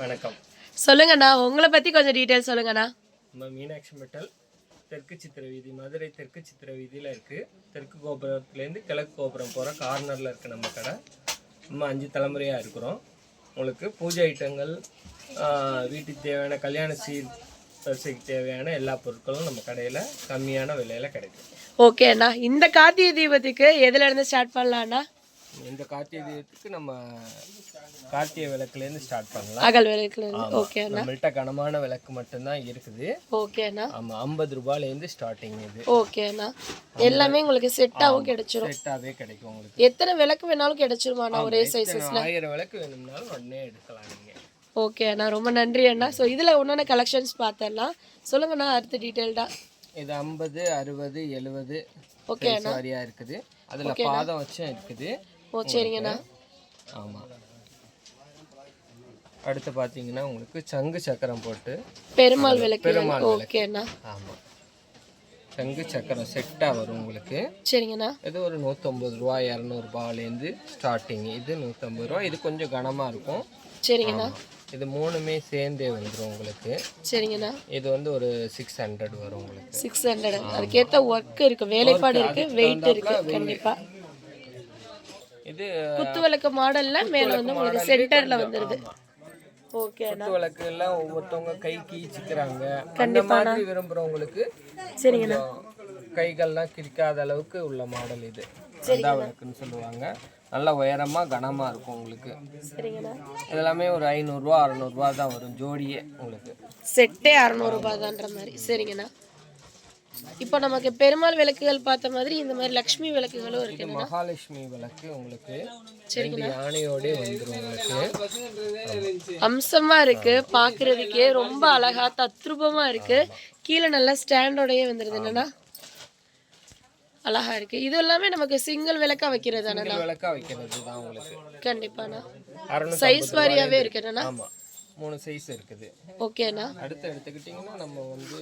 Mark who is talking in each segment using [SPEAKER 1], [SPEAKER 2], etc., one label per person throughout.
[SPEAKER 1] வணக்கம்.
[SPEAKER 2] சொல்லுங்கண்ணா உங்களை பற்றி கொஞ்சம் டீட்டெயில் சொல்லுங்கண்ணா.
[SPEAKER 1] நம்ம மீனாட்சி மெட்டல் தெற்கு சித்திர வீதி மதுரை தெற்கு சித்திர வீதியில் இருக்குது தெற்கு கோபுரத்துலேருந்து கிழக்கு கோபுரம் போகிற கார்னரில் இருக்குது நம்ம கடை. நம்ம அஞ்சு தலைமுறையாக இருக்கிறோம். உங்களுக்கு பூஜை ஐட்டங்கள் வீட்டுக்கு தேவையான கல்யாண சீர் வரிசைக்கு தேவையான எல்லா பொருட்களும் நம்ம கடையில் கம்மியான விலையில் கிடைக்கும்.
[SPEAKER 2] ஓகே அண்ணா. இந்த கார்த்திகை தீபத்துக்கு எதுல இருந்து ஸ்டார்ட் பண்ணலாம்ண்ணா?
[SPEAKER 1] இந்த கார்த்திகை தீபத்துக்கு நம்ம கார்த்திகை விளக்குலேருந்து ஸ்டார்ட் பண்ணலாம்.
[SPEAKER 2] அகல் விளக்குல இருந்து ஓகே அண்ணா.
[SPEAKER 1] நம்மள்ட்ட கனமான விளக்கு மட்டும்தான் இருக்குது.
[SPEAKER 2] ஓகே அண்ணா.
[SPEAKER 1] ஆமாம் ஐம்பது ரூபாயிலேருந்து ஸ்டார்டிங் இது.
[SPEAKER 2] ஓகே அண்ணா. எல்லாமே உங்களுக்கு செட்டாகவும் கிடைச்சிரும்.
[SPEAKER 1] செட்டாகவே கிடைக்கும் உங்களுக்கு.
[SPEAKER 2] எத்தனை விளக்கு வேணாலும் கிடைச்சிருமாண்ணா ஒரே சைஸஸ்ல
[SPEAKER 1] ஆயிரம் விளக்கு வேணும்னாலும் உடனே எடுக்கலாம் நீங்கள்
[SPEAKER 2] ஓகே அண்ணா. ரொம்ப நன்றி அண்ணா. ஸோ இதில் ஒன்றான கலெக்ஷன்ஸ் பார்த்தரலாம் சொல்லுங்கண்ணா அடுத்த டீட்டெயில்டா
[SPEAKER 1] இது ஐம்பது அறுபது எழுபது
[SPEAKER 2] ஓகே
[SPEAKER 1] வாரியாக இருக்குது. அதில் பாதம் வச்சும் இருக்குது.
[SPEAKER 2] ஓ சரிங்கண்ணா
[SPEAKER 1] ஆமாம் அடுத்து பார்த்தீங்கன்னா உங்களுக்கு சங்கு சக்கரம் போட்டு
[SPEAKER 2] பெருமாள் விளக்கு
[SPEAKER 1] பெருமாள்
[SPEAKER 2] ஓகே அண்ணா.
[SPEAKER 1] ஆமாம் சங்கு சக்கரம் செட்டாக வரும் உங்களுக்கு.
[SPEAKER 2] சரிங்கண்ணா
[SPEAKER 1] இது ஒரு நூற்றம்பது ரூபா இரநூறுபாலேருந்து ஸ்டார்டிங் இது நூற்றம்பது ரூபா இது கொஞ்சம் கனமாக இருக்கும்.
[SPEAKER 2] சரிங்கண்ணா
[SPEAKER 1] இது மூணுமே சேர்ந்தே வந்துடும் உங்களுக்கு.
[SPEAKER 2] சரிங்கண்ணா
[SPEAKER 1] இது வந்து ஒரு சிக்ஸ் ஹண்ட்ரட் வரும் உங்களுக்கு.
[SPEAKER 2] சிக்ஸ் ஹண்ட்ரட் அதுக்கேற்ற ஒர்க் இருக்கு வேலைப்பாடு இருக்கு வெயிட் இருக்கு கண்டிப்பா.
[SPEAKER 1] இது
[SPEAKER 2] குத்து விளக்கு மாடல்ல மேல வந்து உங்களுக்கு சென்டர்ல வந்துருது. ஓகே
[SPEAKER 1] குத்து விளக்கு எல்லாம் ஒவ்வொருத்தவங்க கை கீச்சிக்கிறாங்க. அந்த மாதிரி விரும்புறவங்களுக்கு
[SPEAKER 2] சரிங்கண்ணா.
[SPEAKER 1] கைகள்லாம் கிரிக்காத அளவுக்கு உள்ள மாடல் இது. சந்தா விளக்குன்னு சொல்லுவாங்க. நல்ல உயரமா கனமா இருக்கும் உங்களுக்கு. இதெல்லாமே ஒரு ஐநூறுரூவா அறநூறுவா தான் வரும் ஜோடியே உங்களுக்கு.
[SPEAKER 2] செட்டே அறநூறுபா தான்ற மாதிரி. சரிங்கண்ணா. இப்போ நமக்கு பெருமாள் விளக்குகள் பார்த்த மாதிரி இந்த மாதிரி லக்ஷ்மி விளக்குகளும் இருக்கு.
[SPEAKER 1] மகாலட்சுமி விளக்கு உங்களுக்கு. யானையோடே வந்துடும்
[SPEAKER 2] அம்சமா இருக்கு. பாக்குறதுக்கே ரொம்ப அழகா தத்ரூபமா இருக்கு. கீழே நல்லா ஸ்டாண்டோடயே வந்துருது. என்னன்னா? அழகா இருக்கு. இது எல்லாமே நமக்கு சிங்கிள் விளக்கா வைக்கிறது
[SPEAKER 1] விளக்கா வைக்கிறது தான் உங்களுக்கு.
[SPEAKER 2] கண்டிப்பாண்ணா.
[SPEAKER 1] அறநூறு
[SPEAKER 2] சைஸ் வாரியாவே இருக்கு என்னன்னா?
[SPEAKER 1] மூணு சைஸ் இருக்குது.
[SPEAKER 2] ஓகேண்ணா.
[SPEAKER 1] அடுத்து எடுத்துக்கிட்டிங்கன்னா நம்ம வந்து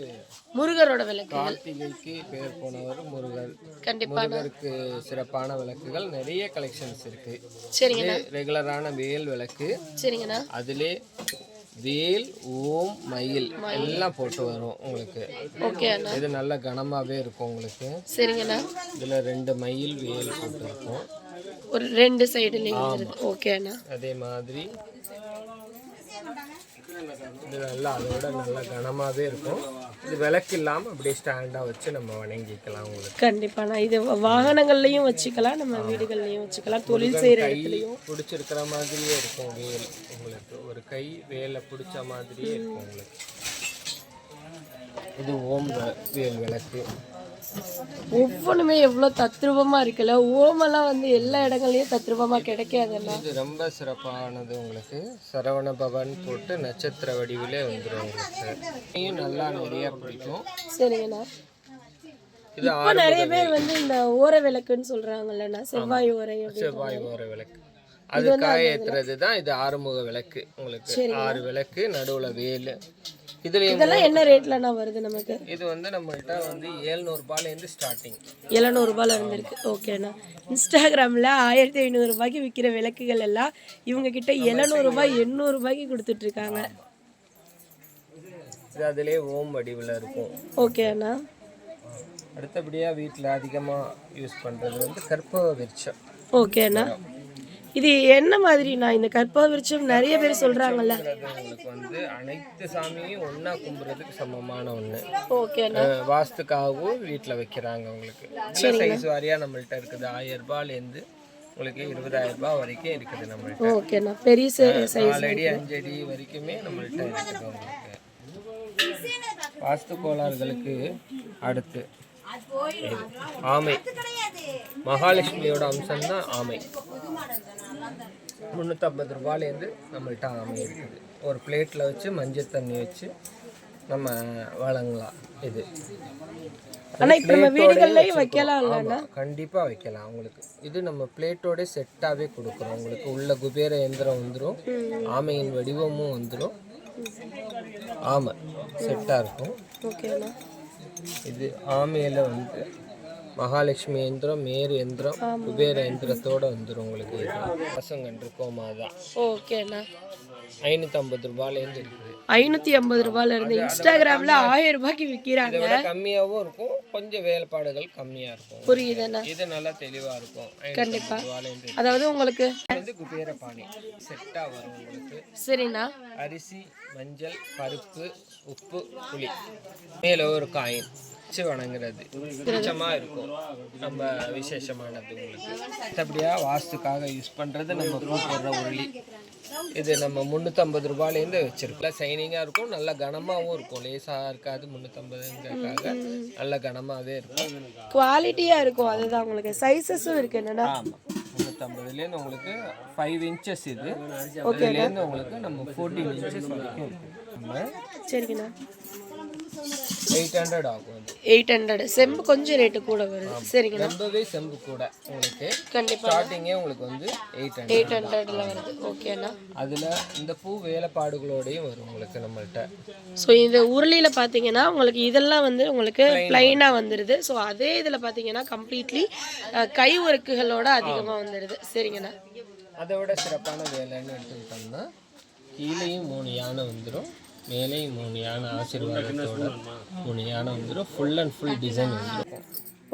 [SPEAKER 2] முருகரோட விளக்கு
[SPEAKER 1] கார்த்திகைக்கு பேர் போனவர் முருகர்.
[SPEAKER 2] கண்டிப்பா
[SPEAKER 1] முருகருக்கு சிறப்பான விளக்குகள். நிறைய கலெக்ஷன்ஸ் இருக்கு.
[SPEAKER 2] சரிங்கண்ணா.
[SPEAKER 1] இது ரெகுலரான வேல் விளக்கு.
[SPEAKER 2] சரிங்கண்ணா.
[SPEAKER 1] அதிலே வேல் ஓம் மயில் எல்லாம் போட்டு வரும் உங்களுக்கு.
[SPEAKER 2] ஓகே
[SPEAKER 1] இது நல்ல கனமாவே இருக்கும் உங்களுக்கு.
[SPEAKER 2] சரிங்கண்ணா.
[SPEAKER 1] இதுல ரெண்டு மயில் வேல் போட்டு இருக்கும்
[SPEAKER 2] ஒரு ரெண்டு சைடுலேயும் வந்துருது ஓகே அண்ணா
[SPEAKER 1] அதே மாதிரி இது நல்லா அதோட நல்லா கனமாவே இருக்கும். இது விளக்கு இல்லாம அப்படியே ஸ்டாண்டா வச்சு நம்ம வணங்கிக்கலாம் உங்களுக்கு.
[SPEAKER 2] கண்டிப்பாண்ணா இது வாகனங்கள்லயும் வச்சுக்கலாம் நம்ம வீடுகள்லயும் வச்சுக்கலாம். தொழில் செய்யற
[SPEAKER 1] கை
[SPEAKER 2] இடத்துலயும்.
[SPEAKER 1] பிடிச்சிருக்கிற மாதிரியே இருக்கும் வேல் உங்களுக்கு. ஒரு கை வேலை பிடிச்ச மாதிரியே இருக்கும் உங்களுக்கு. இது ஓம் வேல் விளக்கு.
[SPEAKER 2] ஒவ்வொன்றுமே எவ்வளோ தத்ரூபமா இருக்குல்ல? ஓமெல்லாம் வந்து எல்லா இடங்கள்லயும் தத்ரூபமா கிடைக்காதல்ல?
[SPEAKER 1] இது ரொம்ப சிறப்பானது உங்களுக்கு. சரவண பவன் போட்டு நட்சத்திர வடிவிலே வந்துடும் உங்களுக்கு. நல்லா நிறைய பிடிக்கும்.
[SPEAKER 2] சரிங்கண்ணா.
[SPEAKER 1] இது
[SPEAKER 2] இப்போ நிறைய பேர் வந்து இந்த ஓர விளக்குன்னு சொல்றாங்கல்லண்ணா. செவ்வாய் ஓரை
[SPEAKER 1] செவ்வாய் ஓர விளக்கு. அது காய ஏத்துறது தான் இது ஆறுமுக விளக்கு. உங்களுக்கு ஆறு விளக்கு நடுவுல வேலு. இதுலயும்
[SPEAKER 2] இதெல்லாம் என்ன ரேட்லண்ணா வருது நமக்கு?
[SPEAKER 1] இது வந்து நம்மள்ட்ட வந்து ஏழ்நூறுபாலேருந்து ஸ்டார்டிங்
[SPEAKER 2] எழுநூறுபால இருந்திருக்கு. ஓகேண்ணா. இன்ஸ்டாகிராமில் ஆயிரத்தி ஐநூறுரூபாய்க்கு விற்கிற விளக்குகள் எல்லாம் இவங்க கிட்ட எழுநூறுபாய் எண்ணூறுபாய்க்கு கொடுத்துட்டு இருக்காங்க
[SPEAKER 1] இது அதிலே ஓம் வடிவில் இருக்கும்.
[SPEAKER 2] ஓகே அண்ணா.
[SPEAKER 1] அடுத்தபடியாக வீட்டில் அதிகமாக யூஸ் பண்ணுறது வந்து கற்பக விருட்சம்.
[SPEAKER 2] ஓகே அண்ணா. இது என்ன மாதிரிண்ணா இந்த கற்பக விருட்சம் நிறைய பேர் சொல்றாங்கல்ல?
[SPEAKER 1] வந்து அனைத்து சாமியும் ஒன்றா கும்பிட்றதுக்கு சமமான ஒன்று
[SPEAKER 2] ஓகே
[SPEAKER 1] வாஸ்துக்காகவும் வீட்டில் வைக்கிறாங்க உங்களுக்கு சைஸ் வாரியாக நம்மள்ட்ட இருக்குது. ஆயிரம் ரூபாயிலேருந்து உங்களுக்கு இருபதாயிரம் ரூபாய் வரைக்கும் இருக்குது நம்மள்ட்ட.
[SPEAKER 2] ஓகேண்ணா பெரிய சைஸ்
[SPEAKER 1] நாலு அடி அஞ்சு அடி வரைக்குமே நம்மள்ட்ட இருக்குது உங்களுக்கு வாஸ்து கோளாறுகளுக்கு அடுத்து. ஆமை. மகாலட்சுமியோட அம்சம் தான் ஆமை. முந்நூற்றம்பது ரூபாயிலேருந்து நம்மள்ட்ட ஆமை இருக்குது ஒரு பிளேட்டில் வச்சு மஞ்சள் தண்ணி வச்சு நம்ம வழங்கலாம் இது.
[SPEAKER 2] ஆனா இப்ப நம்ம வீடுகள்லயும் வைக்கலாம் இல்லைண்ணா
[SPEAKER 1] ஆமா, கண்டிப்பா வைக்கலாம் உங்களுக்கு இது நம்ம பிளேட்டோட செட்டாவே கொடுக்குறோம். உங்களுக்கு உள்ள குபேர எந்திரம் வந்துடும் ஆமையின் வடிவமும் வந்துடும் ஆமை செட்டா இருக்கும். இது ஆமையில வந்து மகாலட்சுமி எந்திரம் மேரு எந்திரம் குபேர எந்திரத்தோட வந்துடும் உங்களுக்கு இது. பசங்கன்று கோமா தான்
[SPEAKER 2] ஓகே அண்ணா.
[SPEAKER 1] ஐநூற்றம்பது ரூபாயிலேருந்து இருக்குது
[SPEAKER 2] ஐநூத்தி ஐம்பது ரூபாயில இருந்து இன்ஸ்டாகிராம்ல ஆயிரம் ரூபாய்க்கு விற்கிறாங்க
[SPEAKER 1] கம்மியாகவும் இருக்கும். கொஞ்சம் வேலைப்பாடுகள் கம்மியாக இருக்கும்.
[SPEAKER 2] புரியுதுண்ணா.
[SPEAKER 1] இது நல்லா தெளிவாக இருக்கும்.
[SPEAKER 2] கண்டிப்பா.
[SPEAKER 1] ரூபாயிலேருந்து
[SPEAKER 2] அதாவது உங்களுக்கு
[SPEAKER 1] வந்து குபேர பானை. செட்டாக வரும் உங்களுக்கு.
[SPEAKER 2] சரிண்ணா.
[SPEAKER 1] அரிசி மஞ்சள் பருப்பு உப்பு புளி. மேலே ஒரு காயின். வச்சு வணங்குறது. பிடிச்சமா இருக்கும். நம்ம விசேஷமானது உங்களுக்கு. மற்றபடியாக வாஸ்துக்காக யூஸ் பண்ணுறது நம்ம பூ போடுற உருளி. இது நம்ம முந்நூற்றம்பது ரூபாயிலேருந்து வச்சிருக்கோம். சைனிங்காக இருக்கும். நல்ல கனமாகவும் இருக்கும். லேசாக இருக்காது முந்நூற்றம்பதுங்கிறதுக்காக நல்ல கனமாகவே இருக்கும்.
[SPEAKER 2] குவாலிட்டியா இருக்கும். அதுதான் உங்களுக்கு. சைஸஸும் இருக்கு. என்னன்னா?
[SPEAKER 1] ஆமாம் முந்நூற்றம்பதுலேருந்து உங்களுக்கு ஃபைவ் இன்ச்சஸ் இது. இதுலேருந்து உங்களுக்கு நம்ம ஃபோர்டீன் இன்ச்சஸ் வரைக்கும்
[SPEAKER 2] சரிங்கண்ணா.
[SPEAKER 1] எயிட் ஹண்ட்ரட் ஆகும்
[SPEAKER 2] எயிட் ஹண்ட்ரட் செம்பு கொஞ்சம் ரேட்டு கூட வருது. சரிங்கண்ணா
[SPEAKER 1] ரொம்பவே செம்பு கூட உங்களுக்கு
[SPEAKER 2] கண்டிப்பா.
[SPEAKER 1] ஸ்டார்டிங்கே உங்களுக்கு வந்து எயிட் ஹண்ட்ரட்
[SPEAKER 2] எயிட் ஹண்ட்ரட்ல வருது. ஓகேண்ணா
[SPEAKER 1] அதில் இந்த பூ வேலைப்பாடுகளோடையும் வரும் உங்களுக்கு நம்மள்ட்ட.
[SPEAKER 2] ஸோ இந்த உருளியில பார்த்தீங்கன்னா உங்களுக்கு இதெல்லாம் வந்து உங்களுக்கு பிளைனாக வந்துடுது ஸோ அதே இதில் பார்த்தீங்கன்னா கம்ப்ளீட்லி கை ஒர்க்குகளோட அதிகமாக வந்துடுது சரிங்கண்ணா.
[SPEAKER 1] அதை விட சிறப்பான வேலைன்னு எடுத்துக்கிட்டோம்னா கீழேயும் மூணு யானை வந்துடும் மேலேயும் மூணு யானை ஆசீர்வாதத்தோட மூணு யானை வந்துடும் ஃபுல் அண்ட் ஃபுல் டிசைன் வந்துடும்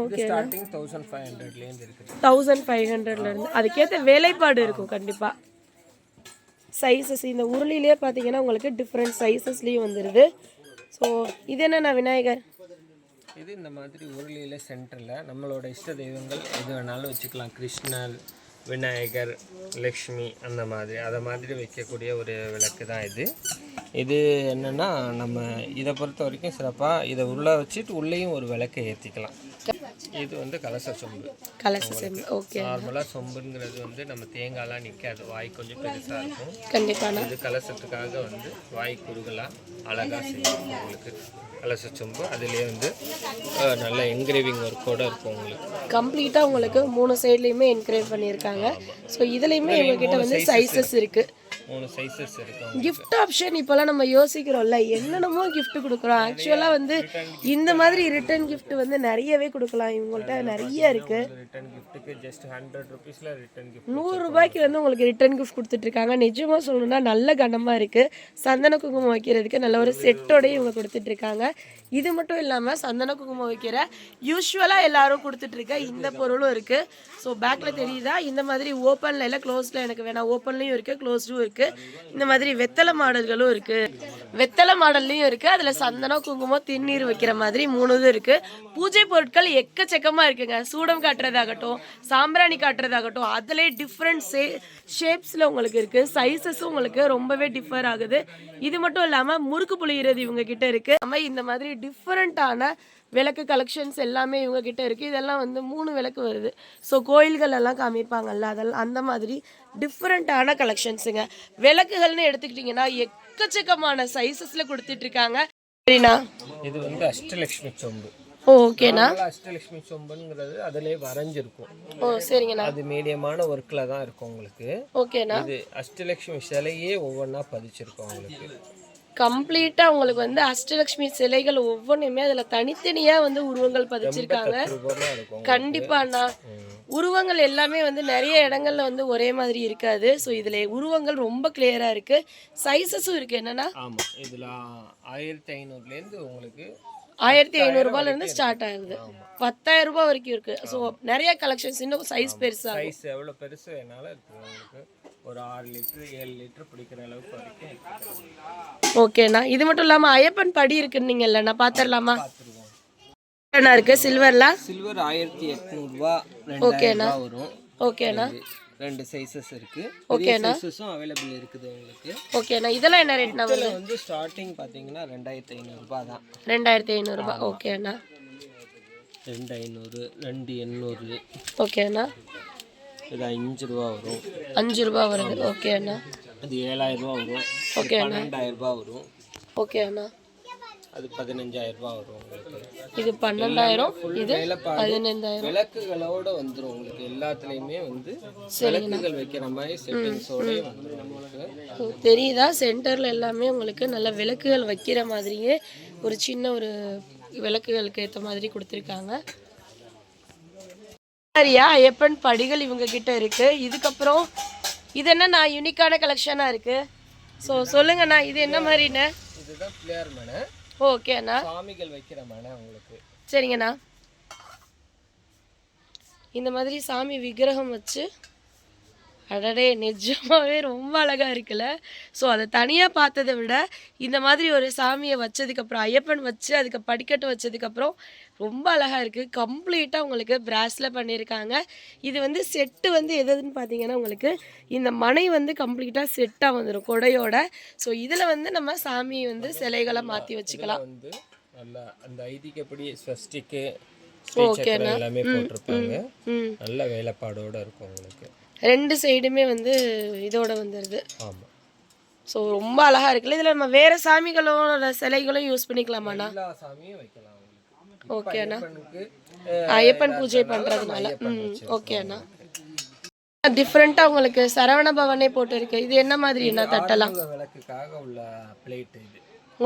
[SPEAKER 2] ஓகே
[SPEAKER 1] ஸ்டார்டிங் தௌசண்ட் ஃபைவ் ஹண்ட்ரட்லேருந்து இருக்குது.
[SPEAKER 2] தௌசண்ட் ஃபைவ் ஹண்ட்ரட்ல இருந்து அதுக்கேற்ற வேலைப்பாடு இருக்கும் கண்டிப்பாக சைஸஸ் இந்த உருளிலே பார்த்தீங்கன்னா உங்களுக்கு டிஃப்ரெண்ட் சைஸஸ்லேயும் வந்துடுது ஸோ இது என்னண்ணா விநாயகர்?
[SPEAKER 1] இது இந்த மாதிரி உருளியில் சென்டரில் நம்மளோட இஷ்ட தெய்வங்கள் எது வேணாலும் வச்சுக்கலாம். கிருஷ்ணர் விநாயகர் லக்ஷ்மி அந்த மாதிரி அதை மாதிரி வைக்கக்கூடிய ஒரு விளக்கு தான் இது. இது என்னென்னா நம்ம இதை பொறுத்த வரைக்கும் சிறப்பாக இதை உள்ளே வச்சுட்டு உள்ளேயும் ஒரு விளக்கை ஏற்றிக்கலாம் இது வந்து கலச சொம்பு.
[SPEAKER 2] கலச செம்பு ஓகே
[SPEAKER 1] நார்மலாக சொம்புங்கிறது வந்து நம்ம தேங்காய்லாம் நிற்காது வாய் கொஞ்சம் பெருசாக இருக்கும்.
[SPEAKER 2] கண்டிப்பாண்ணா
[SPEAKER 1] இது கலசத்துக்காக வந்து வாய் குறுகலாக அழகாக செய்யும் உங்களுக்கு. கலச சொம்பு அதுலேயே வந்து நல்ல என்கிரேவிங் ஒர்க்கோட இருக்கும் உங்களுக்கு.
[SPEAKER 2] கம்ப்ளீட்டாக உங்களுக்கு மூணு சைட்லேயுமே என்கரேஜ் பண்ணியிருக்காங்க. ஸோ இதுலேயுமே இவங்ககிட்ட வந்து சைஸஸ் இருக்குது
[SPEAKER 1] மூணு சைஸஸ் இருக்கும்
[SPEAKER 2] gift ஆப்ஷன் இப்போல்லாம் நம்ம யோசிக்கிறோம்ல என்னென்னமோ gift கொடுக்குறோம். ஆக்சுவலாக வந்து இந்த மாதிரி ரிட்டர்ன் gift வந்து நிறையவே கொடுக்கலாம். இவங்கள்ட்ட நிறைய இருக்குது
[SPEAKER 1] ரிட்டர்ன் கிஃப்ட்டுக்கு ஜஸ்ட் ஹண்ட்ரட் ருபீஸில் ரிட்டர்ன் கிஃப்ட்
[SPEAKER 2] நூறு ரூபாய்க்கு வந்து உங்களுக்கு ரிட்டர்ன் கிஃப்ட் கொடுத்துட்ருக்காங்க. நிஜமாக சொல்லணும்னா நல்ல கனமாக இருக்குது சந்தன குங்குமம் வைக்கிறதுக்கு நல்ல ஒரு செட்டோடய இவங்க கொடுத்துட்ருக்காங்க. இது மட்டும் இல்லாமல் சந்தன குங்குமம் வைக்கிற யூஸ்வலாக எல்லாரும் கொடுத்துட்ருக்க இந்த பொருளும் இருக்குது ஸோ பேக்கில் தெரியுதா? இந்த மாதிரி ஓப்பனில் இல்லை க்ளோஸில் எனக்கு வேணாம். ஓப்பன்லேயும் இருக்குது க்ளோஸ்டும் இருக்குது இந்த மாதிரி வெத்தலை மாடல்களும் இருக்குது வெத்தலை மாடல்லையும் இருக்குது அதில் சந்தனம் குங்குமம் திண்ணீர் வைக்கிற மாதிரி மூணு இது இருக்குது பூஜை பொருட்கள் எக்கச்சக்கமாக இருக்குங்க. சூடம் காட்டுறதாகட்டும் சாம்பிராணி காட்டுறதாகட்டும் அதிலே டிஃப்ரெண்ட் சே ஷேப்ஸில் உங்களுக்கு இருக்குது சைஸஸும் உங்களுக்கு ரொம்பவே டிஃபர் ஆகுது. இது மட்டும் இல்லாமல் முறுக்கு புளிகிறது இவங்க கிட்ட இருக்குது நம்ம இந்த மாதிரி டிஃப்ரெண்ட்டான விளக்கு கலெக்ஷன்ஸ் எல்லாமே இவங்க கிட்ட இருக்கு. இதெல்லாம் வந்து மூணு விளக்கு வருது. ஸோ கோயில்கள் எல்லாம் காமிப்பாங்கல்ல அதெல்லாம் அந்த மாதிரி டிஃப்ரெண்ட்டான கலெக்ஷன்ஸுங்க விளக்குகள்னு எடுத்துக்கிட்டிங்கன்னா எக்கச்சக்கமான சைஸஸில் கொடுத்துட்டு இருக்காங்க சரிண்ணா?
[SPEAKER 1] இது வந்து அஷ்டலக்ஷ்மி சொம்பு.
[SPEAKER 2] ஓகேண்ணா.
[SPEAKER 1] அஷ்டலக்ஷ்மி சொம்புங்கிறது அதிலே வரைஞ்சிருக்கும்.
[SPEAKER 2] ஓ சரிங்கண்ணா.
[SPEAKER 1] அது மீடியமான ஒர்க்கில் தான் இருக்கும் உங்களுக்கு.
[SPEAKER 2] ஓகேண்ணா.
[SPEAKER 1] இது அஷ்டலக்ஷ்மி சிலையே ஒவ்வொன்றா பதிச்சிருக்கோம் உங்களுக்கு.
[SPEAKER 2] கம்ப்ளீட்டாக உங்களுக்கு வந்து அஷ்டலக்ஷ்மி சிலைகள் ஒவ்வொன்றுமே அதில் தனித்தனியாக வந்து உருவங்கள் பதிச்சிருக்காங்க. கண்டிப்பாண்ணா உருவங்கள் எல்லாமே வந்து நிறைய இடங்கள்ல வந்து ஒரே மாதிரி இருக்காது. ஸோ இதில் உருவங்கள் ரொம்ப கிளியராக இருக்குது சைஸஸும் இருக்குது என்னென்னா?
[SPEAKER 1] ஆமாம் இதில் ஆயிரத்தி ஐநூறுலேருந்து உங்களுக்கு
[SPEAKER 2] ஆயிரத்தி ஐநூறுரூபாலேருந்து ஸ்டார்ட் ஆகுது. பத்தாயிரம் ரூபாய் வரைக்கும் இருக்குது ஸோ நிறைய கலெக்ஷன்ஸ் இன்னும் சைஸ் பெருசாக
[SPEAKER 1] சைஸ் எவ்வளோ பெருசு வேணாலும் இருக்குது உங்களுக்கு? ஒரு ஆறு லிட்டரு ஏழு லிட்டரு பிடிக்கிற அளவுக்கு வரைக்கும்
[SPEAKER 2] ஓகேண்ணா இது மட்டும் இல்லாமல் ஐயப்பன் படி இருக்குன்னீங்கல்ல நான் பார்த்துடலாமா
[SPEAKER 1] பார்த்துருவோம்
[SPEAKER 2] என்ன இருக்குது சில்வரில்?
[SPEAKER 1] சில்வர் ஆயிரத்தி எட்நூறுபா ரூபா வரும்.
[SPEAKER 2] ஓகேண்ணா
[SPEAKER 1] ரெண்டு சைஸஸ் இருக்கு.
[SPEAKER 2] ஓகேண்ணா.
[SPEAKER 1] சைஸஸும் அவைலபிள் இருக்குது உங்களுக்கு.
[SPEAKER 2] ஓகேண்ணா இதெல்லாம் என்ன
[SPEAKER 1] இதில் வந்து ஸ்டார்டிங் பார்த்தீங்கன்னா ரெண்டாயிரத்தி ஐநூறுரூபா தான்.
[SPEAKER 2] ரெண்டாயிரத்தி ஐநூறுரூபா ஓகேண்ணா
[SPEAKER 1] ரெண்டு ஐநூறு ரெண்டு எண்ணூறு.
[SPEAKER 2] ஓகேண்ணா
[SPEAKER 1] இது அஞ்சு ரூபா வரும்.
[SPEAKER 2] அஞ்சு ரூபா வருது. ஓகேண்ணா
[SPEAKER 1] அது ஏழாயிரம் ரூபா வரும். அது பன்னெண்டாயிரம் ரூபா வரும்.
[SPEAKER 2] ஓகேண்ணா
[SPEAKER 1] அது பதினஞ்சாயிரம் ரூபா வரும் உங்களுக்கு.
[SPEAKER 2] இது பன்னெண்டாயிரம். இது பதினைந்தாயிரம்.
[SPEAKER 1] விளக்குகளோட வந்துடும் உங்களுக்கு. எல்லாத்துலேயுமே வந்து விளக்குகள் வைக்கிற மாதிரி செட்டிங்ஸோட வந்துடும்
[SPEAKER 2] தெரியுதா? சென்டரில் எல்லாமே உங்களுக்கு நல்ல விளக்குகள் வைக்கிற மாதிரியே ஒரு சின்ன ஒரு விளக்குகளுக்கு ஏற்ற மாதிரி கொடுத்துருக்காங்க. சரியா? ஐயப்பன் படிகள் இவங்க கிட்ட இருக்கு. இதுக்கப்புறம் இது என்ன நான் யூனிக்கான கலெக்ஷனாக இருக்கு? ஸோ சொல்லுங்கண்ணா இது என்ன மாதிரிண்ணே
[SPEAKER 1] இதுதான் பிள்ளையார் மனை.
[SPEAKER 2] ஓகேண்ணா
[SPEAKER 1] சாமிகள் வைக்கிற மனை உங்களுக்கு.
[SPEAKER 2] சரிங்கண்ணா இந்த மாதிரி சாமி விக்கிரகம் வச்சு அடடே நிஜமாவே ரொம்ப அழகா இருக்குல்ல? ஸோ அதை தனியாக பார்த்ததை விட இந்த மாதிரி ஒரு சாமியை வச்சதுக்கப்புறம் ஐயப்பன் வச்சு அதுக்கு படிக்கட்டு வச்சதுக்கப்புறம் ரொம்ப அழகா இருக்கு. கம்ப்ளீட்டாக உங்களுக்கு பிராஸில் பண்ணியிருக்காங்க. இது வந்து செட்டு வந்து எதுன்னு பார்த்தீங்கன்னா உங்களுக்கு இந்த மனை வந்து கம்ப்ளீட்டாக செட்டாக வந்துடும் கொடையோட. ஸோ இதில் வந்து நம்ம சாமி வந்து சிலைகளை மாற்றி வச்சுக்கலாம்.
[SPEAKER 1] வந்து நல்லா அந்த ஐதீகப்படி ஸ்வஸ்டிக்கு எல்லாமே போட்டிருப்பாங்க. நல்ல வேலைப்பாடோட இருக்கும் உங்களுக்கு.
[SPEAKER 2] ரெண்டு சைடுமே வந்து இதோட வந்துடுது ஸோ ரொம்ப அழகா இருக்குல்ல. இதில் நம்ம வேற சாமிகளோட சிலைகளும் யூஸ் பண்ணிக்கலாமாண்ணா ஓகேண்ணா
[SPEAKER 1] ஐயப்பனுக்கு
[SPEAKER 2] ஐயப்பன் பூஜை பண்றதுனால. ம் ஓகேண்ணா டிஃப்ரெண்ட்டாக உங்களுக்கு சரவண பவனே போட்டிருக்கு இது என்ன மாதிரிண்ணா தட்டலாம்
[SPEAKER 1] ஆறுமுக விளக்குக்காக உள்ள பிளேட் இது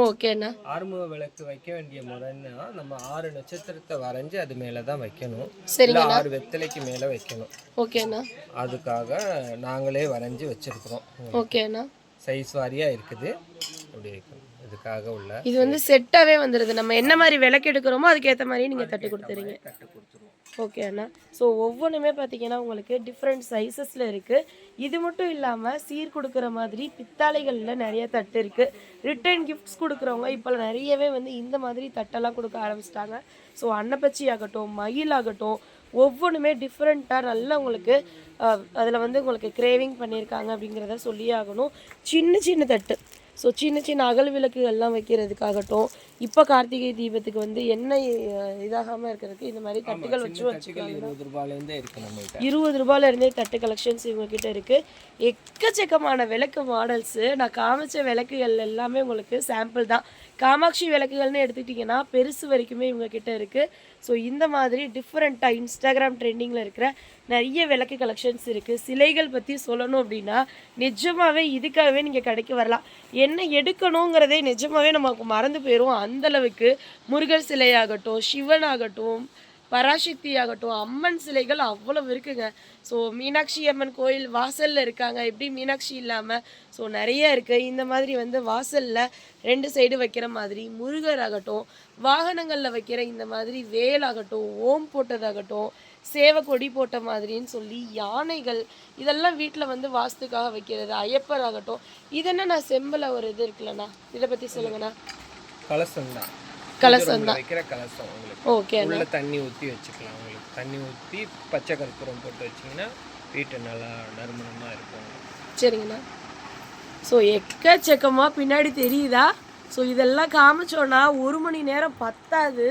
[SPEAKER 2] ஓகேண்ணா.
[SPEAKER 1] ஆறுமுக விளக்கு வைக்க வேண்டிய முறைன்னா நம்ம ஆறு நட்சத்திரத்தை வரைஞ்சி அது மேலே தான் வைக்கணும்.
[SPEAKER 2] சரிங்க
[SPEAKER 1] ஆறு வெத்தலைக்கு மேலே வைக்கணும்.
[SPEAKER 2] ஓகேண்ணா.
[SPEAKER 1] அதுக்காக நாங்களே வரைஞ்சி வச்சிருக்கிறோம்.
[SPEAKER 2] ஓகேண்ணா.
[SPEAKER 1] சைஸ் வாரியா இருக்குது. அப்படி வைக்கணும் இதுக்காக உள்ள
[SPEAKER 2] இது வந்து செட்டாகவே வந்துடுது நம்ம என்ன மாதிரி விளக்கு எடுக்கிறோமோ அதுக்கேற்ற மாதிரி நீங்கள் தட்டு கொடுத்துறீங்க.
[SPEAKER 1] கட்டு கொடுத்துருவோம்.
[SPEAKER 2] ஓகே அண்ணா. ஸோ ஒவ்வொன்றுமே பார்த்தீங்கன்னா உங்களுக்கு டிஃப்ரெண்ட் சைஸஸில் இருக்குது இது மட்டும் இல்லாமல் சீர் கொடுக்குற மாதிரி பித்தாளைகளில் நிறைய தட்டு இருக்குது ரிட்டர்ன் கிஃப்ட்ஸ் கொடுக்குறவங்க இப்போ நிறையவே வந்து இந்த மாதிரி தட்டெல்லாம் கொடுக்க ஆரம்பிச்சிட்டாங்க. ஸோ அன்னப்பச்சி ஆகட்டும் மயில் ஆகட்டும் ஒவ்வொன்றுமே டிஃப்ரெண்ட்டாக நல்லா உங்களுக்கு அதில் வந்து உங்களுக்கு கிரேவிங் பண்ணியிருக்காங்க அப்படிங்கிறத சொல்லியே ஆகணும். சின்ன சின்ன தட்டு. ஸோ சின்ன சின்ன அகல் விளக்குகள்லாம் வைக்கிறதுக்காகட்டும் இப்போ கார்த்திகை தீபத்துக்கு வந்து எண்ணெய் அஹ், இதாகாம இருக்கிறதுக்கு இந்த மாதிரி தட்டுகள் வச்சு
[SPEAKER 1] கட்சிகள் இருபது ரூபாயிலேருந்தே
[SPEAKER 2] தட்டு கலெக்ஷன்ஸ் இவங்க கிட்ட இருக்கு. எக்கச்சக்கமான விளக்கு மாடல்ஸு நான் காமிச்ச விளக்குகள் எல்லாமே உங்களுக்கு சாம்பிள் தான். காமாட்சி விளக்குகள்னு எடுத்துக்கிட்டிங்கன்னா பெருசு வரைக்குமே இவங்க கிட்ட இருக்கு. ஸோ இந்த மாதிரி டிஃப்ரெண்ட்டாக இன்ஸ்டாகிராம் ட்ரெண்டிங்கில் இருக்கிற நிறைய விளக்கு கலெக்ஷன்ஸ் இருக்குது சிலைகள் பற்றி சொல்லணும் அப்படின்னா நிஜமாவே இதுக்காகவே நீங்கள் கடைக்கு வரலாம். என்ன எடுக்கணுங்கிறதே நிஜமாவே நமக்கு மறந்து போயிடும் அந்த அளவுக்கு முருகர் சிலையாகட்டும் சிவன் ஆகட்டும் பராசக்தி ஆகட்டும் அம்மன் சிலைகள் அவ்வளவு இருக்குங்க. ஸோ மீனாட்சி அம்மன் கோயில் வாசல்ல இருக்காங்க. எப்படி மீனாட்சி இல்லாமல் ஸோ நிறைய இருக்கு. இந்த மாதிரி வந்து வாசல்ல ரெண்டு சைடு வைக்கிற மாதிரி முருகர் ஆகட்டும் வாகனங்களில் வைக்கிற இந்த மாதிரி வேல் ஆகட்டும் ஓம் போட்டதாகட்டும் சேவை கொடி போட்ட மாதிரின்னு சொல்லி யானைகள் இதெல்லாம் வீட்டில் வந்து வாஸ்துக்காக வைக்கிறது ஐயப்பர் ஆகட்டும் இது என்ன நான் செம்பில் ஒரு இது இருக்குல்லண்ணா? இதை பற்றி சொல்லுங்கண்ணா.
[SPEAKER 1] கலசம் தான்
[SPEAKER 2] கலசம்
[SPEAKER 1] வைக்கிற கலசம் உங்களுக்கு.
[SPEAKER 2] ஓகே
[SPEAKER 1] உள்ள தண்ணி ஊற்றி வச்சுக்கலாம் உங்களுக்கு. தண்ணி ஊற்றி பச்சை கற்பூரம் போட்டு வச்சிங்கன்னா வீட்டு நல்லா நறுமணமாக இருக்கும்.
[SPEAKER 2] சரிங்கண்ணா. ஸோ எக்கச்சக்கமாக பின்னாடி தெரியுதா? ஸோ இதெல்லாம் காமிச்சோன்னா ஒரு மணி நேரம் பத்தாது.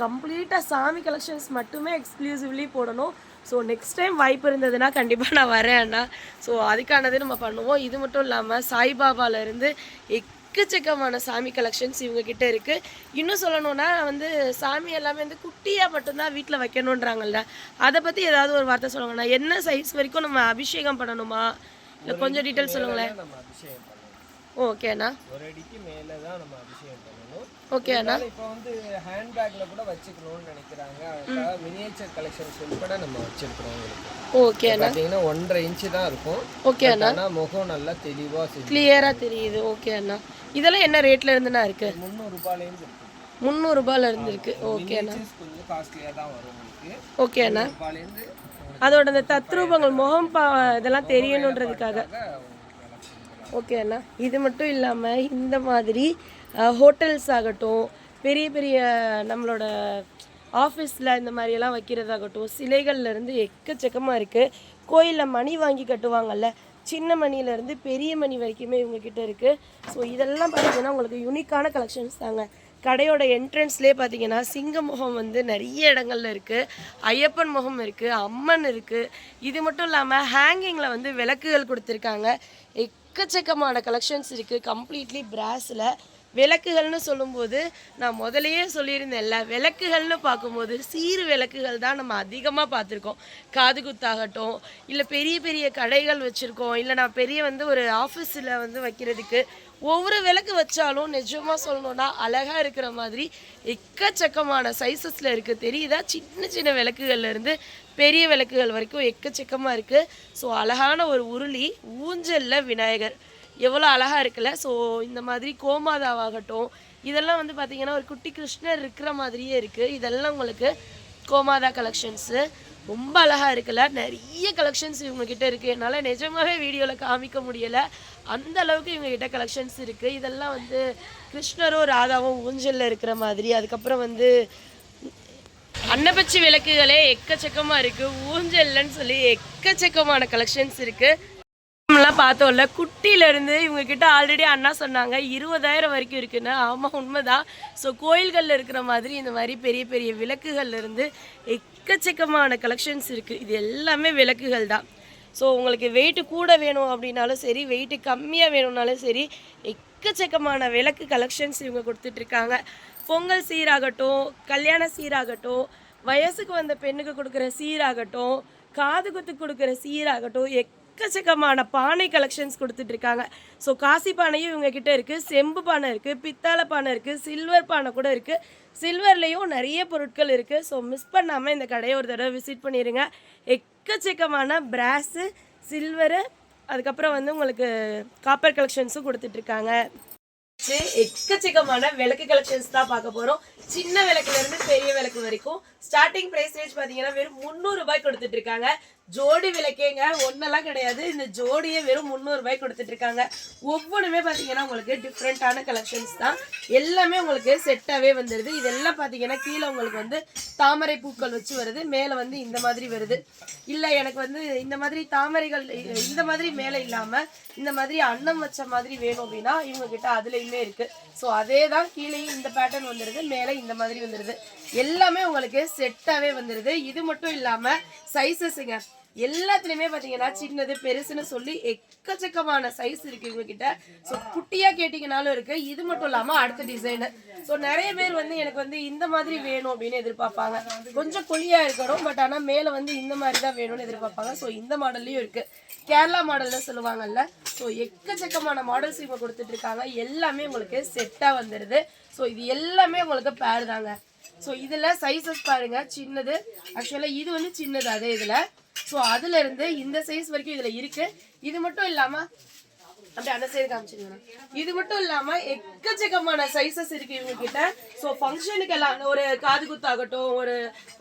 [SPEAKER 2] கம்ப்ளீட்டாக சாமி கலெக்ஷன்ஸ் மட்டுமே எக்ஸ்க்ளூசிவ்லி போடணும். ஸோ நெக்ஸ்ட் டைம் வாய்ப்பு இருந்ததுன்னா கண்டிப்பாக நான் வரேன் அண்ணா. ஸோ அதுக்கானது நம்ம பண்ணுவோம். இது மட்டும் இல்லாமல் சாய்பாபாலேருந்து எக்கச்சக்கமான சாமி கலெக்ஷன்ஸ் இவங்க கிட்ட இருக்கு. இன்னும் சொல்லணும்னா வந்து சாமி எல்லாமே வந்து குட்டியாக மட்டும்தான் வீட்டில் வைக்கணுன்றாங்கல்ல அதை பற்றி ஏதாவது ஒரு வார்த்தை சொல்லுங்கண்ணா. என்ன சைஸ் வரைக்கும் நம்ம அபிஷேகம் பண்ணணுமா? இல்லை கொஞ்சம் டீட்டெயில் சொல்லுங்களேன். ஓகேண்ணா.
[SPEAKER 1] ஒரு அடிக்கு மேலே தான் நம்ம அபிஷேகம்
[SPEAKER 2] ஓகே அண்ணா.
[SPEAKER 1] இப்போ வந்து ஹேண்ட்பேக்கில் கூட வச்சுக்கணும்னு நினைக்கிறாங்க. அதுக்காக மினியேச்சர் கலெக்ஷன்ஸ் உட்பட நம்ம வச்சிருக்கிறோம்
[SPEAKER 2] ஓகே அண்ணா.
[SPEAKER 1] பார்த்தீங்கன்னா ஒன்றரை இன்ச்சு தான் இருக்கும்.
[SPEAKER 2] ஓகே அண்ணா.
[SPEAKER 1] ஆனால் முகம் நல்லா தெளிவாக
[SPEAKER 2] கிளியராக தெரியுது. ஓகே அண்ணா. இதெல்லாம் என்ன ரேட்ல இருந்துண்ணா இருக்கு?
[SPEAKER 1] முந்நூறுரூபாலேருந்து இருக்கு.
[SPEAKER 2] முந்நூறுபால இருந்து இருக்கு. ஓகே அண்ணா.
[SPEAKER 1] கொஞ்சம் காஸ்ட்லியாக தான் வரும் உங்களுக்கு.
[SPEAKER 2] ஓகே அண்ணா. அதோட அந்த தத்ரூபங்கள் முகம் இதெல்லாம் தெரியணுன்றதுக்காக. ஓகே அண்ணா. இது மட்டும் இல்லாமல் இந்த மாதிரி ஹோட்டல்ஸ் ஆகட்டும் பெரிய பெரிய நம்மளோட ஆஃபீஸில் இந்த மாதிரியெல்லாம் வைக்கிறதாகட்டும் சிலைகள்லேருந்து எக்கச்சக்கமாக இருக்குது கோயிலில் மணி வாங்கி கட்டுவாங்கல்ல சின்ன மணிலேருந்து பெரிய மணி வரைக்குமே இவங்கக்கிட்ட இருக்குது ஸோ இதெல்லாம் பார்த்தீங்கன்னா உங்களுக்கு யூனிக்கான கலெக்ஷன்ஸ் தாங்க. கடையோட என்ட்ரன்ஸ்லேயே பார்த்தீங்கன்னா சிங்க முகம் வந்து நிறைய இடங்கள்ல இருக்குது ஐயப்பன் முகம் இருக்குது அம்மன் இருக்குது இது மட்டும் இல்லாமல் ஹேங்கிங்கில் வந்து விளக்குகள் கொடுத்துருக்காங்க. எக்கச்சக்கமான கலெக்ஷன்ஸ் இருக்குது கம்ப்ளீட்லி பிராஸில் விளக்குகள்னு சொல்லும்போது நான் முதலையே சொல்லியிருந்தேன்ல விளக்குகள்னு பார்க்கும்போது சீறு விளக்குகள் தான் நம்ம அதிகமாக பார்த்துருக்கோம். காது குத்தாகட்டும் இல்லை பெரிய பெரிய கடைகள் வச்சுருக்கோம் இல்லை நான் பெரிய வந்து ஒரு ஆஃபீஸில் வந்து வைக்கிறதுக்கு ஒவ்வொரு விளக்கு வச்சாலும் நிஜமாக சொல்லணுன்னா அழகாக இருக்கிற மாதிரி எக்கச்சக்கமான சைஸஸில் இருக்குது தெரியுதா? சின்ன சின்ன விளக்குகள்லேருந்து பெரிய விளக்குகள் வரைக்கும் எக்கச்சக்கமாக இருக்குது ஸோ அழகான ஒரு உருளி ஊஞ்சலில் விநாயகர். எவ்வளோ அழகாக இருக்குல்ல? ஸோ இந்த மாதிரி கோமாதாவாகட்டும் இதெல்லாம் வந்து பார்த்திங்கன்னா ஒரு குட்டி கிருஷ்ணர் இருக்கிற மாதிரியே இருக்குது இதெல்லாம் உங்களுக்கு கோமாதா கலெக்ஷன்ஸு ரொம்ப அழகாக இருக்குல்ல? நிறைய கலெக்ஷன்ஸ் இவங்கக்கிட்ட இருக்குது என்னால் நிஜமாகவே வீடியோவில் காமிக்க முடியலை. அந்த அளவுக்கு இவங்கக்கிட்ட கலெக்ஷன்ஸ் இருக்குது இதெல்லாம் வந்து கிருஷ்ணரும் ராதாவும் ஊஞ்சலில் இருக்கிற மாதிரி. அதுக்கப்புறம் வந்து அன்னப்பச்சி விளக்குகளே எக்கச்சக்கமாக இருக்குது ஊஞ்சல்லன்னு சொல்லி எக்கச்சக்கமான கலெக்ஷன்ஸ் இருக்குது நம்மளாம் பார்த்தோம்ல குட்டியிலேருந்து இவங்க கிட்ட ஆல்ரெடி அண்ணா சொன்னாங்க இருபதாயிரம் வரைக்கும் இருக்குன்னு. ஆமாம் உண்மைதான். ஸோ கோயில்களில் இருக்கிற மாதிரி இந்த மாதிரி பெரிய பெரிய விளக்குகள்லேருந்து எக்கச்சக்கமான கலெக்ஷன்ஸ் இருக்குது இது எல்லாமே விளக்குகள் தான். ஸோ உங்களுக்கு வெயிட்டு கூட வேணும் அப்படின்னாலும் சரி வெயிட்டு கம்மியாக வேணும்னாலும் சரி எக்கச்சக்கமான விளக்கு கலெக்ஷன்ஸ் இவங்க கொடுத்துட்ருக்காங்க. பொங்கல் சீராகட்டும் கல்யாண சீராகட்டும் வயசுக்கு வந்த பெண்ணுக்கு கொடுக்குற சீராகட்டும் காது குத்து கொடுக்குற சீராகட்டும் எக் எக்கச்சக்கமான பானை கலெக்ஷன்ஸ் கொடுத்துட்டு இருக்காங்க ஸோ காசி பானையும் இவங்க கிட்ட இருக்கு செம்பு பானை இருக்கு பித்தளை பானை இருக்கு சில்வர் பானை கூட இருக்கு. சில்வர்லேயும் நிறைய பொருட்கள் இருக்கு. ஸோ மிஸ் பண்ணாமல் இந்த கடையை ஒரு தடவை விசிட் பண்ணிடுங்க எக்கச்சக்கமான பிராஸு சில்வரு அதுக்கப்புறம் வந்து உங்களுக்கு காப்பர் கலெக்ஷன்ஸும் கொடுத்துட்டு இருக்காங்க எக்கச்சக்கமான விளக்கு கலெக்ஷன்ஸ் தான் பார்க்க போறோம். சின்ன விளக்குல இருந்து பெரிய விளக்கு வரைக்கும். ஸ்டார்டிங் ப்ரைஸ் ரேஞ்ச் பாத்தீங்கன்னா வெறும் முந்நூறு ரூபாய் கொடுத்துட்டு இருக்காங்க ஜோடி விளக்கேங்க. ஒன்றெல்லாம் கிடையாது. இந்த ஜோடியே வெறும் முந்நூறு ரூபாய் கொடுத்துட்டு இருக்காங்க. ஒவ்வொன்றுமே பார்த்தீங்கன்னா உங்களுக்கு டிஃப்ரெண்ட்டான கலெக்ஷன்ஸ் தான். எல்லாமே உங்களுக்கு செட்டாகவே வந்துடுது இதெல்லாம் பார்த்தீங்கன்னா கீழே உங்களுக்கு வந்து தாமரை பூக்கள் வச்சு வருது. மேலே வந்து இந்த மாதிரி வருது. இல்லை எனக்கு வந்து இந்த மாதிரி தாமரைகள் இந்த மாதிரி மேலே இல்லாமல் இந்த மாதிரி அன்னம் வச்ச மாதிரி வேணும் அப்படின்னா இவங்கக்கிட்ட அதுலேயுமே இருக்குது ஸோ அதே தான் கீழேயும் இந்த பேட்டர்ன் வந்துடுது மேலே இந்த மாதிரி வந்துடுது எல்லாமே உங்களுக்கு செட்டாகவே வந்துடுது இது மட்டும் இல்லாமல் சைஸஸுங்க எல்லாத்துலயுமே பாத்தீங்கன்னா சின்னது பெருசுன்னு சொல்லி எக்கச்சக்கமான சைஸ் இருக்கு இவங்க கிட்ட ஸோ குட்டியா கேட்டீங்கனாலும் இருக்கு. இது மட்டும் இல்லாம அடுத்த டிசைனு ஸோ நிறைய பேர் வந்து எனக்கு வந்து இந்த மாதிரி வேணும் அப்படின்னு எதிர்பார்ப்பாங்க. கொஞ்சம் குழியா இருக்கணும் பட் ஆனா மேல வந்து இந்த மாதிரி தான் வேணும்னு எதிர்பார்ப்பாங்க. ஸோ இந்த மாடல்லையும் இருக்கு. கேரளா மாடல்ல சொல்லுவாங்கல்ல. ஸோ எக்கச்சக்கமான மாடல்ஸ் இவங்க கொடுத்துட்டு இருக்காங்க. எல்லாமே உங்களுக்கு செட்டா வந்துடுது ஸோ இது எல்லாமே உங்களுக்கு பேர் தாங்க. ஸோ இதில் சைஸஸ் பாருங்க சின்னது. ஆக்சுவலாக இது வந்து சின்னது அதே இதில். ஸோ அதுல இருந்து இந்த சைஸ் வரைக்கும் இதில் இருக்கு. இது மட்டும் இல்லாமல் அப்படியே அந்த சைடு காமிச்சிருங்க இது மட்டும் இல்லாம எக்கச்சக்கமான சைஸஸ் இருக்கு இவங்க கிட்ட ஸோ ஃபங்க்ஷனுக்கு எல்லாம் ஒரு காது குத்தாகட்டும் ஒரு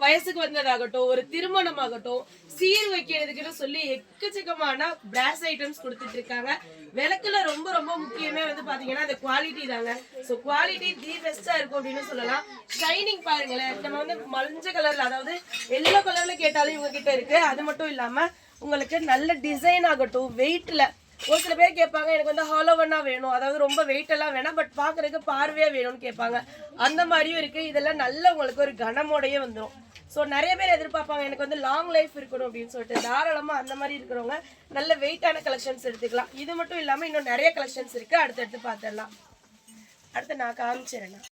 [SPEAKER 2] வயசுக்கு வந்ததாகட்டும் ஒரு திருமணம் ஆகட்டும் சீர் வைக்கிறதுக்குன்னு சொல்லி எக்கச்சக்கமான பிராஸ் ஐட்டம்ஸ் கொடுத்துட்டு இருக்காங்க. விளக்குல ரொம்ப ரொம்ப முக்கியமே வந்து பாத்தீங்கன்னா அந்த குவாலிட்டி தாங்க. ஸோ குவாலிட்டி தி பெஸ்டா இருக்கும் அப்படின்னு சொல்லலாம். ஷைனிங் பாருங்களேன். நம்ம வந்து மஞ்சள் கலர்ல அதாவது எல்லோ கலர்ல கேட்டாலும் இவங்க கிட்ட இருக்கு. அது மட்டும் இல்லாம உங்களுக்கு நல்ல டிசைன் ஆகட்டும் வெயிட்ல ஒரு சில பேர் கேட்பாங்க எனக்கு வந்து ஹாலோவனா வேணும். அதாவது ரொம்ப வெயிட் எல்லாம் வேணாம் பட் பார்க்குறதுக்கு பார்வையாக வேணும்னு கேட்பாங்க. அந்த மாதிரியும் இருக்குது இதெல்லாம் நல்ல உங்களுக்கு ஒரு கனமோடையே வந்துடும் ஸோ நிறைய பேர் எதிர்பார்ப்பாங்க எனக்கு வந்து லாங் லைஃப் இருக்கணும் அப்படின்னு சொல்லிட்டு. தாராளமாக அந்த மாதிரி இருக்கிறவங்க நல்ல வெயிட்டான கலெக்ஷன்ஸ் எடுத்துக்கலாம். இது மட்டும் இல்லாமல் இன்னும் நிறைய கலெக்ஷன்ஸ் இருக்குது அடுத்தடுத்து பார்த்துடலாம். அடுத்து நான் காமிச்சிடுறேன்.